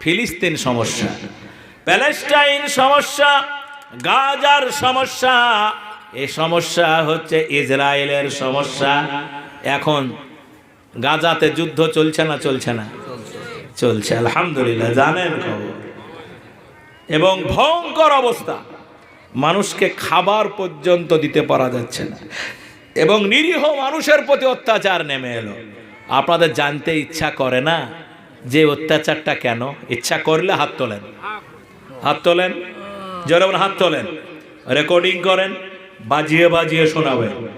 ফিলিস্তিন সমস্যা, প্যালেস্টাইন সমস্যা, গাজার সমস্যা, এ সমস্যা হচ্ছে ইসরায়েলের সমস্যা। এখন গাজাতে যুদ্ধ চলছে না চলছে না? চলছে, আলহামদুলিল্লাহ, জানেন খবর। এবং ভয়ঙ্কর অবস্থা, মানুষকে খাবার পর্যন্ত দিতে পারা যাচ্ছে না। এবং নিরীহ মানুষের প্রতি অত্যাচার নেমে এলো। আপনাদের জানতে ইচ্ছা করে না? যে অত্যাচারটা কেন? ইচ্ছা করলে হাত তোলেন। হাত তোলেন? যেমন হাত তোলেন। রেকর্ডিং করেন, বাজিয়ে বাজিয়ে শোনাবেন।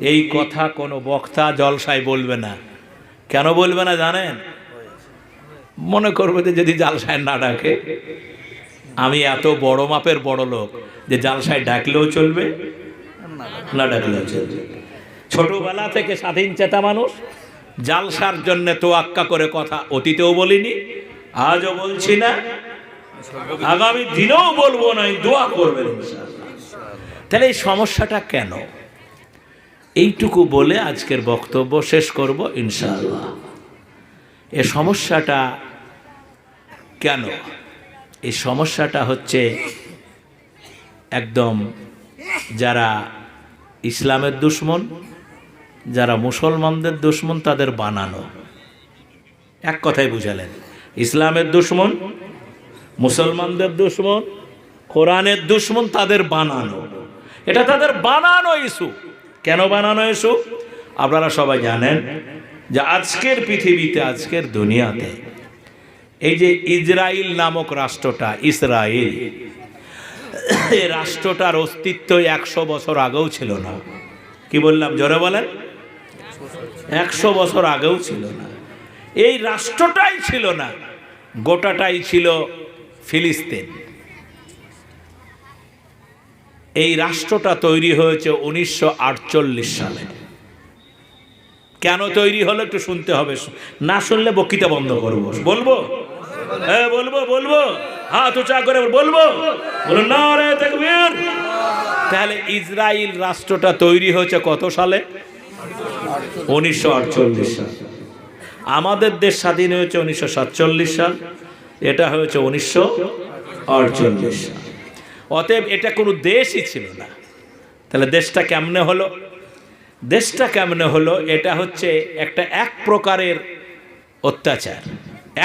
এই কথা কোনো বক্তা জলসায় বলবে না। কেন বলবে না জানেন? মনে করবে যে যদি জালসায় না ডাকে। আমি এত বড় মাপের বড় লোক যে জালসায় ডাকলেও চলবে, না ডাকলেও চলবে। ছোটবেলা থেকে স্বাধীন চেতা মানুষ জালসার জন্য তোয়াক্কা করে কথা অতীতেও বলিনি, আজও বলছি না। আগামী দিনেও বলব না দোয়া করবেন তাহলে এই সমস্যাটা কেন? এইটুকু বলে আজকের বক্তব্য শেষ করব ইনশাআল্লাহ। এ সমস্যাটা কেন? এই সমস্যাটা হচ্ছে একদম যারা ইসলামের দুশ্মন যারা মুসলমানদের দুশ্মন, তাদের বানানো। এক কথাই বুঝালেন, ইসলামের দুশ্মন, মুসলমানদের দুশ্মন, কোরআনের দুশ্মন তাদের বানানো। এটা তাদের বানানো ইস্যু কেন বানানো ইস্যু আপনারা সবাই জানেন যে আজকের পৃথিবীতে, আজকের দুনিয়াতে, এই যে ইসরায়েল নামক রাষ্ট্রটা ইসরায়েল রাষ্ট্রটার অস্তিত্ব একশো বছর আগেও ছিল না। কি বললাম? জোরে বলেন। একশো বছর আগেও ছিল না। এই রাষ্ট্রটাই ছিল না, গোটাটাই ছিল ফিলিস্তিন। এই রাষ্ট্রটা তৈরি হয়েছে উনিশশো আটচল্লিশ সালে। কেন তৈরি হলো একটু শুনতে হবে। না শুনলে বক্তৃতা বন্ধ করব। বলব? হ্যাঁ বলব বলব। হাত উঁচা করে বলব। তাহলে ইসরায়েল রাষ্ট্রটা তৈরি হয়েছে কত সালে? উনিশশো আটচল্লিশ সাল। আমাদের দেশ স্বাধীন হয়েছে উনিশশো সাতচল্লিশ সাল, এটা হয়েছে উনিশশো আটচল্লিশ সাল। অতএব এটা কোনো দেশই ছিল না। তাহলে দেশটা কেমনে হলো? দেশটা কেমনে হলো? এটা হচ্ছে একটা এক প্রকারের অত্যাচার,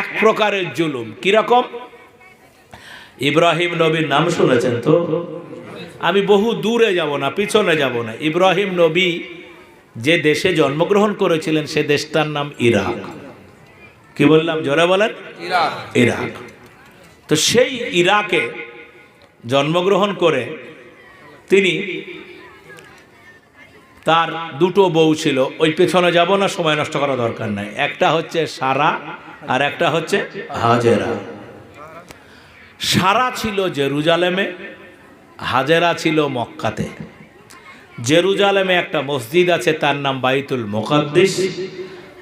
এক প্রকারের জুলুম। কীরকম? ইব্রাহিম নবীর নাম শুনেছেন তো? আমি বহু দূরে যাব না, পিছনে যাব না। ইব্রাহিম নবী যে দেশে জন্মগ্রহণ করেছিলেন সে দেশটার নাম ইরাক। কি বললাম? জোরে বলেন। ইরাক। ইরাক। তো সেই ইরাকে জন্মগ্রহণ করে তিনি তার দুটো বউ ছিল। ওই পেছনে যাব না সময় নষ্ট করা দরকার নাই। একটা হচ্ছে সারা আর একটা হচ্ছে হাজেরা। সারা ছিল জেরুজালেমে হাজেরা ছিল মক্কাতে। জেরুজালেমে একটা মসজিদ আছে, তার নাম বাইতুল মোকাদ্দিস।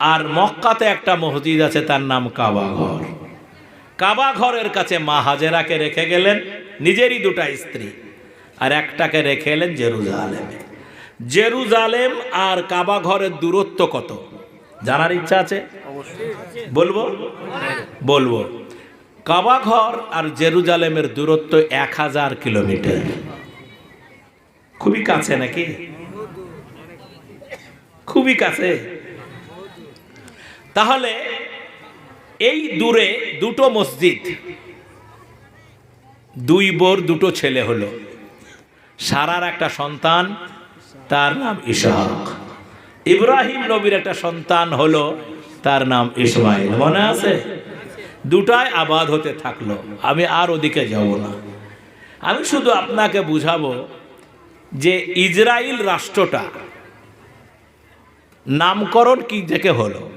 আর মক্কাতে একটা মসজিদ আছে, তার নাম কাবা ঘর। কাবা ঘরের কাছে মা হাজেরাকে রেখে গেলেন, নিজেরই দুটা স্ত্রী, আর একটাকে রেখে এলেন জেরুজালেমে। জেরুজালেম আর কাবা ঘরের দূরত্ব কত? জানার ইচ্ছা আছে? বলব? বলব। কাবা ঘর আর জেরুজালেমের দূরত্ব এক হাজার কিলোমিটার। খুবই কাছে নাকি? খুবই কাছে। তাহলে এই দূরে দুটো মসজিদ, দুই বোর দুটো ছেলে হলো। সারার একটা সন্তান, তার নাম ইসহাক ইব্রাহিম নবীর একটা সন্তান হলো, তার নাম ইসমাইল। মনে আছে? দুটাই আবাদ হতে থাকল। আমি আর ওদিকে যাব না। আমি শুধু আপনাকে বুঝাবো যে ইসরায়েল রাষ্ট্রটা, নামকরণ কি থেকে হলো?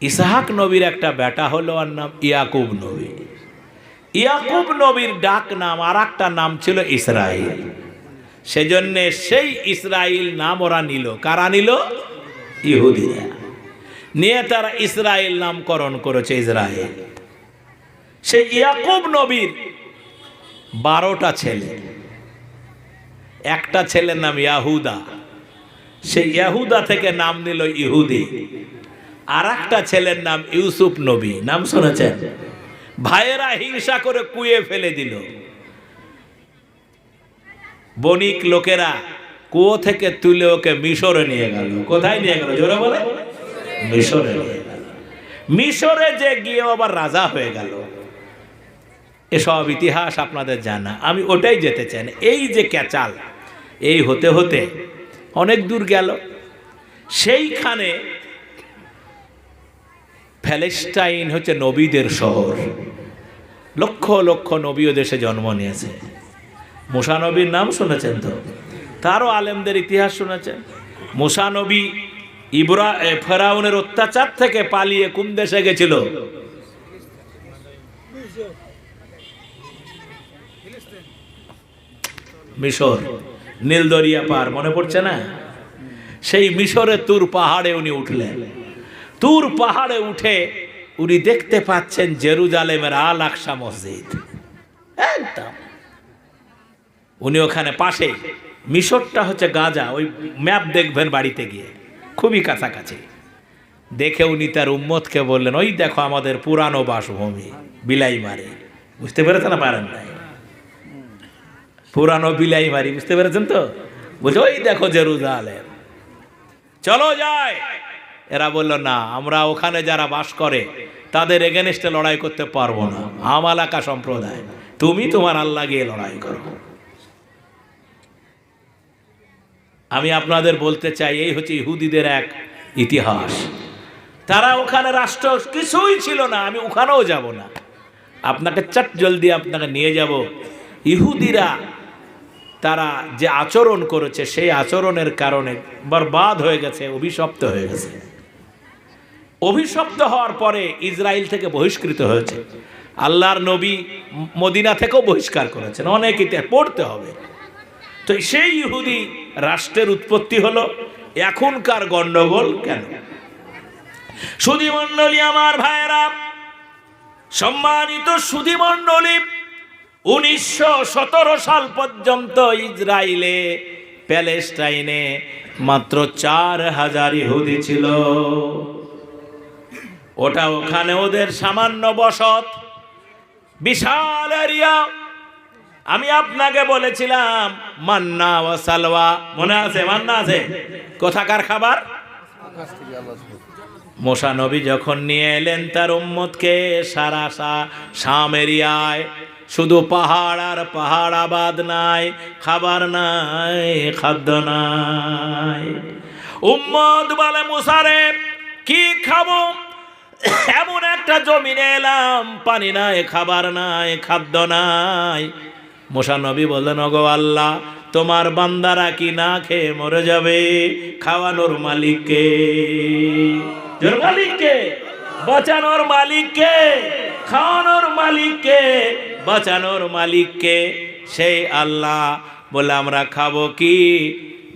ইসাহাক নবীর একটা বেটা হলো আর নাম ইয়াকুব নবী। ইয়াকুব নবীর ডাক নাম আর একটা নাম ছিল ইসরায়েল সেজন্য সেই ইসরায়েল নাম ওরা নিল। কারা নিল? ইহুদিরা। নিয়ে তারা ইসরায়েল নামকরণ করেছে ইসরায়েল সেই ইয়াকুব নবীর বারোটা ছেলে। একটা ছেলের নাম ইয়াহুদা। সেই ইয়াহুদা থেকে নাম নিল ইহুদি। আর একটা ছেলের নাম ইউসুফ নবী। নাম শুনেছেন? ভাইয়েরা হিংসা করে কুয়ে ফেলে দিল। বণিক লোকেরা কুয়ো থেকে তুলে ওকে মিশরে নিয়ে গেল। কোথায় নিয়ে গেল? জোরে বলে। মিশরে নিয়ে মিশরে যে গিয়ে আবার রাজা হয়ে গেল। এসব ইতিহাস আপনাদের জানা। আমি ওটাই যেতে চাই। এই যে ক্যাচাল এই হতে হতে অনেক দূর গেল। সেইখানে প্যালেস্টাইন হচ্ছে নবীদের শহর। লক্ষ লক্ষ নবী দেশে জন্ম নিয়েছে। মুসানবীর নাম শুনেছেন তো? তারও আলেমদের ইতিহাস শুনেছেন। মুসানবী ইব্রা ফেরাউনের অত্যাচার থেকে পালিয়ে কোন দেশে গেছিল? মিশর। নীলদরিয়া পার মনে পড়ছে না? সেই মিশরে তুর পাহাড়ে উনি উঠলেন। তুর পাহাড়ে উঠে উনি দেখতে পাচ্ছেন জেরুজালেমের আল আকসা মসজিদ। একদম। উনি ওখানে পাশে, মিশরটা হচ্ছে গাজা, ওই ম্যাপ দেখবেন বাড়িতে গিয়ে, খুবই কাছাকাছি। দেখে উনি তার উম্মতকে বললেন, ওই দেখো আমাদের পুরানো বাসভূমি, বিলাই মারি। বুঝতে পেরেছে না? পারেন নাই। পুরানো বিলাই মারি বুঝতে পেরেছেন তো? বুঝো ওই দেখো জেরুজালেম। চলো যায় এরা বলল, না, আমরা ওখানে যারা বাস করে, তাদের এগেনস্টে লড়াই করতে পারব না। আমালাকা সম্প্রদায়, তুমি তোমার আল্লাহ গিয়ে লড়াই করো। আমি আপনাদের বলতে চাই, এই হচ্ছে ইহুদিদের এক ইতিহাস। তারা ওখানে রাষ্ট্র কিছুই ছিল না, আমি ওখানেও যাব না। আপনাকে চট জলদি আপনাকে নিয়ে যাব। ইহুদিরা তারা যে আচরণ করেছে, সেই আচরণের কারণে বরবাদ হয়ে গেছে, অভিশপ্ত হয়ে গেছে। অভিশপ্ত হওয়ার পরে ইসরায়েল থেকে বহিষ্কৃত হয়েছে। আল্লাহর নবী মদিনা থেকেও বহিষ্কার করেছেন। অনেক ইতিহাস পড়তে হবে। তো সেই ইহুদি রাষ্ট্রের উৎপত্তি হলো এখনকার গণ্ডগোল কেন? সুধীমণ্ডলী আমার ভাইয়েরা, সম্মানিত সুধীমণ্ডলী উনিশশো সতেরো সাল পর্যন্ত ইসরায়েলে প্যালেস্টাইনে মাত্র চার হাজার ইহুদি ছিল। ওটা ওখানে ওদের সামান্য বসত। বিশাল এরিয়া আমি আপনাকে বলেছিলাম, মান্না ও সালওয়া। মনে আছে, মান্না আছে? কোথাকার খাবার? মোসা নবী যখন নিয়ে এলেন তার উম্মতকে সারা সা শাম এরিয়ায় শুধু পাহাড় আর পাহাড় আবাদ নাই, খাবার নাই, খাদ্য নাই। উম্মত বলে মুসারে, কি খাব? এমন একটা জমিনে এলাম, পানি নাই, খাবার নাই, খাদ্য নাই। মোসা নবী বললেন, ওগো আল্লাহ, তোমার বান্দারা কি না খেয়ে মরে যাবে? খাওয়ানোর মালিককে মালিককে বাঁচানোর মালিককে খাওয়ানোর মালিককে বাঁচানোর মালিককে সেই আল্লাহ বলে আমরা খাব কি?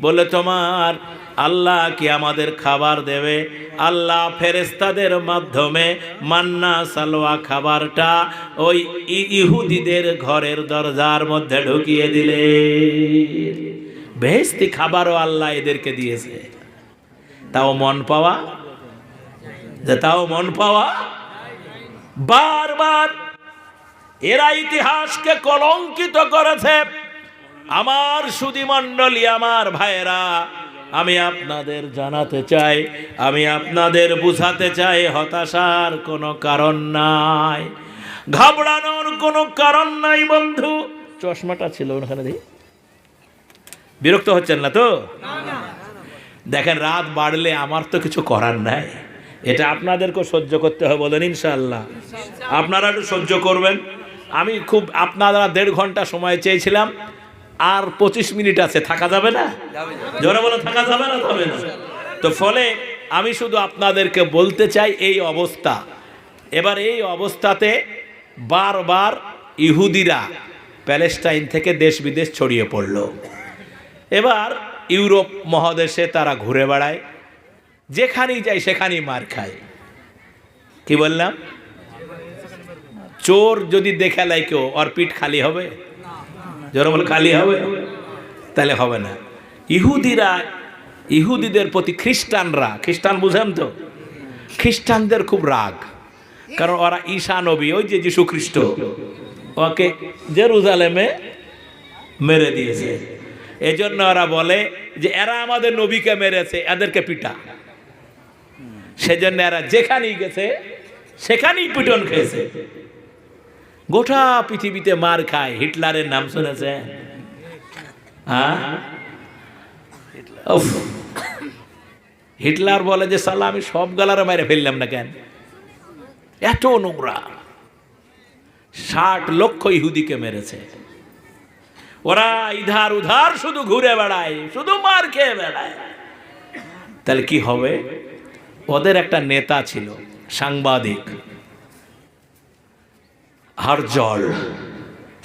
বলে তোমার আল্লাহ কি আমাদের খাবার দেবে? আল্লাহ ফেরেস্তাদের মাধ্যমে মান্না সালোয়া খাবারটা ওই ইহুদিদের ঘরের দরজার মধ্যে ঢুকিয়ে দিলে। বেহেস্তি খাবারও আল্লাহ এদেরকে দিয়েছে। তাও মন পাওয়া? যে তাও মন পাওয়া? বারবার এরা ইতিহাসকে কলঙ্কিত করেছে। আমার সুদিমণ্ডলী আমার ভাইয়েরা, আমি আপনাদের জানাতে চাই, আমি আপনাদের বুঝাতে চাই, হতাশার কোনো কারণ নাই। ঘাবড়ানোর কোনো কারণ নাই, বন্ধু। চশমাটা ছিল ওখানে দেখি বিরক্ত হচ্ছেন না তো? দেখেন, রাত বাড়লে আমার তো কিছু করার নাই। এটা আপনাদেরকেও সহ্য করতে হবে বলেন ইনশাল্লাহ আপনারা একটু সহ্য করবেন। আমি খুব আপনারা দেড় ঘণ্টা সময় চেয়েছিলাম আর পঁচিশ মিনিট আছে থাকা যাবে না? জোরে বলে থাকা যাবে না যাবে না? তো ফলে আমি শুধু আপনাদেরকে বলতে চাই এই অবস্থা। এবার এই অবস্থাতে বারবার ইহুদিরা প্যালেস্টাইন থেকে দেশ বিদেশ ছড়িয়ে পড়ল। এবার ইউরোপ মহাদেশে তারা ঘুরে বেড়ায়। যেখানেই যায় সেখানেই মার খায়। কি বললাম? চোর যদি দেখে লাই কেউ, ওর পিঠ খালি হবে? জোরে বলে, খালি হবে? তাহলে হবে না। ইহুদিরা, ইহুদিদের প্রতি খ্রিস্টানরা, খ্রিস্টান বুঝেন তো? খ্রিস্টানদের খুব রাগ। কারণ ওরা ঈশা নবী, ওই যে যীশু খ্রিস্ট। ওকে জেরুজালেমে মেরে দিয়েছে। এজন্য ওরা বলে যে, এরা আমাদের নবীকে মেরেছে, এদেরকে পিটা। সেজন্য এরা যেখানেই গেছে, সেখানেই পিটন খেয়েছে। গোটা পৃথিবীতে মার খায়, হিটলারের নাম শুনেছে? হ্যাঁ। হিটলার বলে যে, সালা, আমি সব গালারে মেরে ফেললাম না কেন? এত নোংরা। ষাট লক্ষ ইহুদিকে মেরেছে। ওরা ইধার উধার শুধু ঘুরে বেড়ায়, শুধু মার খেয়ে বেড়ায়। তাহলে কি হবে? ওদের একটা নেতা ছিল, সাংবাদিক। হারজল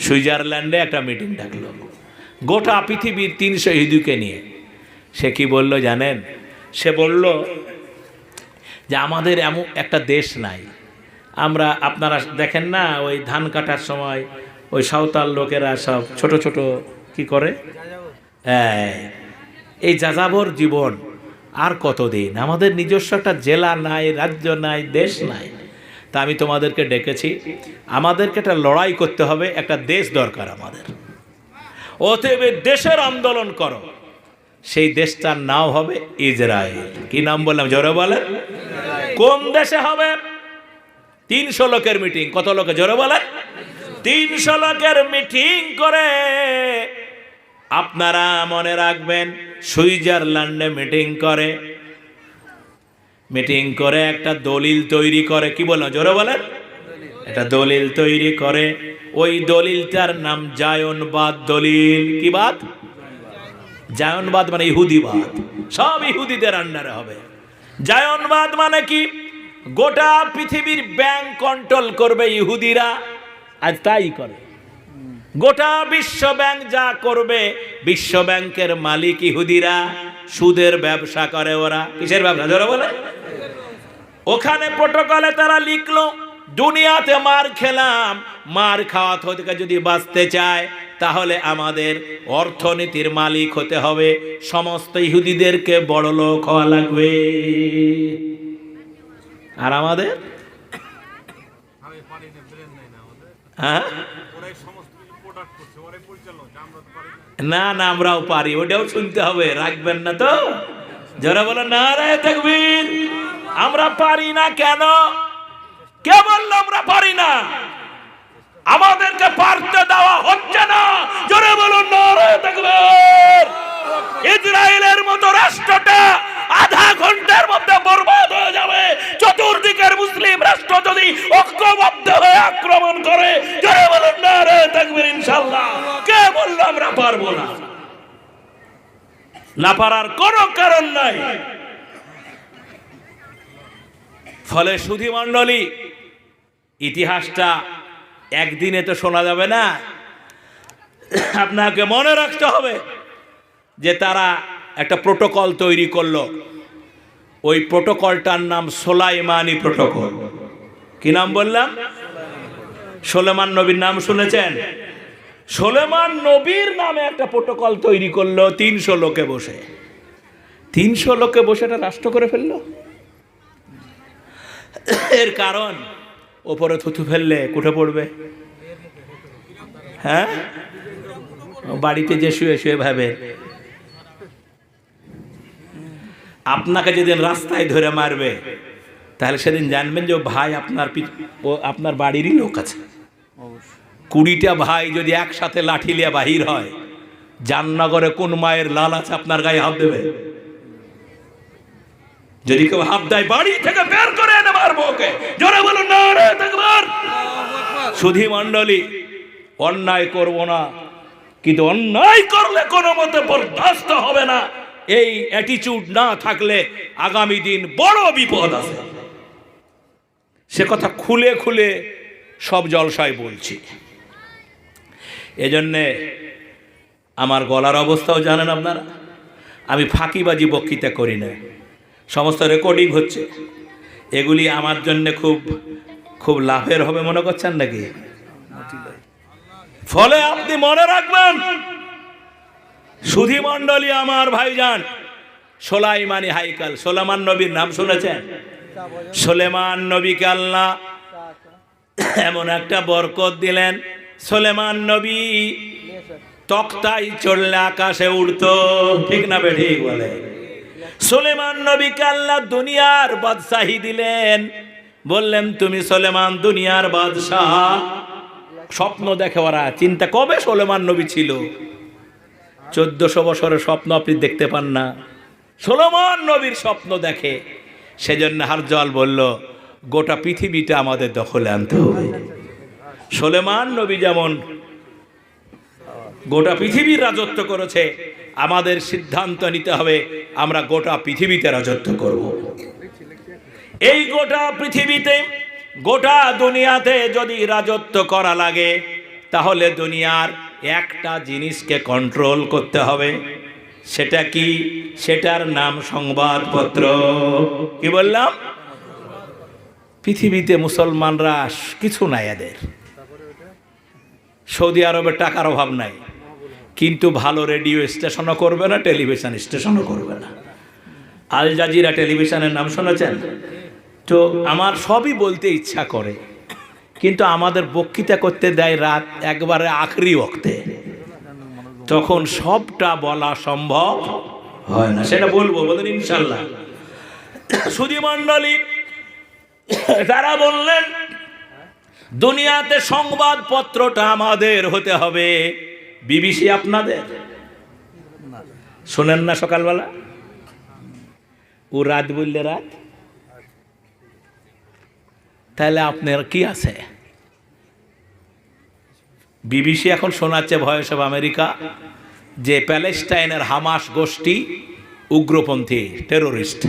সুইজারল্যান্ডে একটা মিটিং ডাকলো। গোটা পৃথিবীর তিনশো ইহুদিকে নিয়ে। সে কি বলল জানেন? সে বলল যে আমাদের এমন একটা দেশ নাই। আমরা আপনারা দেখেন না ওই ধান কাটার সময় ওই সাঁওতাল লোকেরা সব ছোট ছোট কি করে? এই যাযাবর জীবন আর কতদিন? আমাদের নিজস্ব একটা জেলা নাই, রাজ্য নাই, দেশ নাই। তা আমি তোমাদেরকে ডেকেছি। আমাদেরকে একটা লড়াই করতে হবে, একটা দেশ দরকার আমাদের। অতএব দেশের আন্দোলন করো। সেই দেশটার নাম হবে ইসরায়েল। কি নাম বললাম? জোরে বলেন। কোন দেশে হবে? তিনশো লোকের মিটিং। কত লোকে? জোরে বলেন। তিনশো লোকের মিটিং করে আপনারা মনে রাখবেন, সুইজারল্যান্ডে মিটিং করে। মিটিং করে একটা দলিল তৈরি করে। কি বললাম? জোরে বলেন। একটা দলিল তৈরি করে। ওই দলিলটার নাম জায়নবাদ দলিল। কি বাদ? জায়নবাদ মানে ইহুদিবাদ সব ইহুদিদের আন্ডারে হবে। জায়নবাদ মানে কি? গোটা পৃথিবীর ব্যাংক কন্ট্রোল করবে ইহুদিরা, আজ তাই করে। গোটা বিশ্ব ব্যাংক যা করবে, বিশ্ব ব্যাংকের মালিক ইহুদিরা, সুদের ব্যবসা করে ওরা। কিসের ব্যবসা? ধরে বলে ওখানে প্রোটোকলে তারা লিখলো, দুনিয়াতে মার খেলাম, মার খাওয়া থেকে যদি বাঁচতে চায়, তাহলে আমাদের অর্থনীতির মালিক হতে হবে, সমস্ত ইহুদিদেরকে বড় লোক হওয়া লাগবে। আর আমাদের? হ্যাঁ? না না, আমরাও পারি, ওটাও শুনতে হবে, রাখবেন না তো। যারা বলে না রে দেখবিন আমরা পারি না কেন? কে বলল, আমরা পারি না? আমাদেরকে পারতে দেওয়া হচ্ছে না। জোরে বলুন দেখবেন ইসরায়েলের মতো রাষ্ট্রটা আধা ঘণ্টার মধ্যে বরবাদ হয়ে যাবে। চতুর্দিকের মুসলিম রাষ্ট্র যদি ঐক্যবদ্ধ হয়ে আক্রমণ করে, জোরে বলুন না রে দেখবেন ইনশাল্লাহ কে বলল, আমরা পারব না না পারার কোনো কারণ নাই। ফলে সুধী মণ্ডলী, ইতিহাসটা একদিনে তো শোনা যাবে না। আপনাকে মনে রাখতে হবে যে তারা একটা প্রোটোকল তৈরি করল। ওই প্রোটোকলটার নাম সোলাইমানি প্রোটোকল। কি নাম বললাম? সোলেমান নবীর নাম শুনেছেন? সোলেমান নবীর নামে একটা প্রোটোকল তৈরি করল তিনশো লোকে বসে। তিনশো লোকে বসে এটা রাষ্ট্র করে ফেলল। এর কারণ, ওপরে থুথু ফেললে কুঠে পড়বে। হ্যাঁ? বাড়িতে যে শুয়ে শুয়ে ভাবে। আপনাকে যেদিন রাস্তায় ধরে মারবে, তাহলে সেদিন জানবেন যে ভাই আপনার আপনার বাড়িরই লোক আছে। কুড়িটা ভাই যদি একসাথে লাঠি লিয়ে বাহির হয় জাননগরে কোন মায়ের লাল আছে আপনার গায়ে হাত দেবে? যদি কেউ হাত দেয়, বাড়ি থেকে বের করে এনে মারবো ওকে। জোরে বলুন না দেখবার সুধী মণ্ডলী, অন্যায় করব না, কিন্তু অন্যায় করলে কোনো মতে বরদাস্ত হবে না। এই অ্যাটিচিউড না থাকলে আগামী দিন বড় বিপদ আছে। সে কথা খুলে খুলে সব জলসায় বলছি। এজন্যে আমার গলার অবস্থাও জানেন আপনারা? আমি ফাঁকিবাজি বক্তৃতা করি না। সমস্ত রেকর্ডিং হচ্ছে। এগুলি আমার জন্য খুব খুব লাভের হবে মনে করছেন নাকি? ফলে আপনি মনে রাখবেন সুধী মণ্ডলী আমার ভাইজান, সোলাইমানি হাইকাল সোলেমান নবীর নাম শুনেছেন? সোলেমান নবীকে আল্লাহ এমন একটা বরকত দিলেন সোলেমান নবী। তক্তাই চললে আকাশে উড়তো। ঠিক না বেঠিক বলে। সোলেমান নবীকে আল্লাহ দুনিয়ার বাদশাহী দিলেন। বললেন, তুমি সোলেমান দুনিয়ার বাদশাহ। স্বপ্ন দেখে ওরা চিন্তা, কবে সোলেমান নবী ছিল? চোদ্দশো বছরের স্বপ্ন আপনি দেখতে পান না। সোলেমান নবীর স্বপ্ন দেখে। সেজন্য হার জল বলল, গোটা পৃথিবীটা আমাদের দখলে আনতে হবে। সোলেমান নবী যেমন গোটা পৃথিবীর রাজত্ব করেছে, আমাদের সিদ্ধান্ত নিতে হবে, আমরা গোটা পৃথিবীতে রাজত্ব করব। এই গোটা পৃথিবীতে, গোটা দুনিয়াতে যদি রাজত্ব করা লাগে, তাহলে দুনিয়ার একটা জিনিসকে কন্ট্রোল করতে হবে, সেটা কি? সেটার নাম সংবাদপত্র। কি বললাম? পৃথিবীতে মুসলমানরা কিছু নাই এদের। সৌদি আরবে টাকার অভাব নাই। কিন্তু ভালো রেডিও স্টেশনও করবে না, টেলিভিশন স্টেশনও করবে না। আল জাজিরা টেলিভিশনের নাম শুনেছেন? তো আমার সবই বলতে ইচ্ছা করে, কিন্তু আমাদের বক্তৃতা করতে দেয় রাত একবারে আখরি ওক্তে। তখন সবটা বলা সম্ভব হয় না, সেটা বলব, বলেন ইনশাল্লাহ। সুধী মণ্ডলী তারা বললেন দুনিয়াতে সংবাদপত্রটা আমাদের হতে হবে। বিবিসি আপনাদের? শোনেন না সকালবেলা? ও রাত বললে রাত। তাহলে আপনার কি আছে? বিবিসি এখন শোনাচ্ছে ভয়েস অফ আমেরিকা যে প্যালেস্টাইনের হামাস গোষ্ঠী উগ্রপন্থী, টেরোরিস্ট।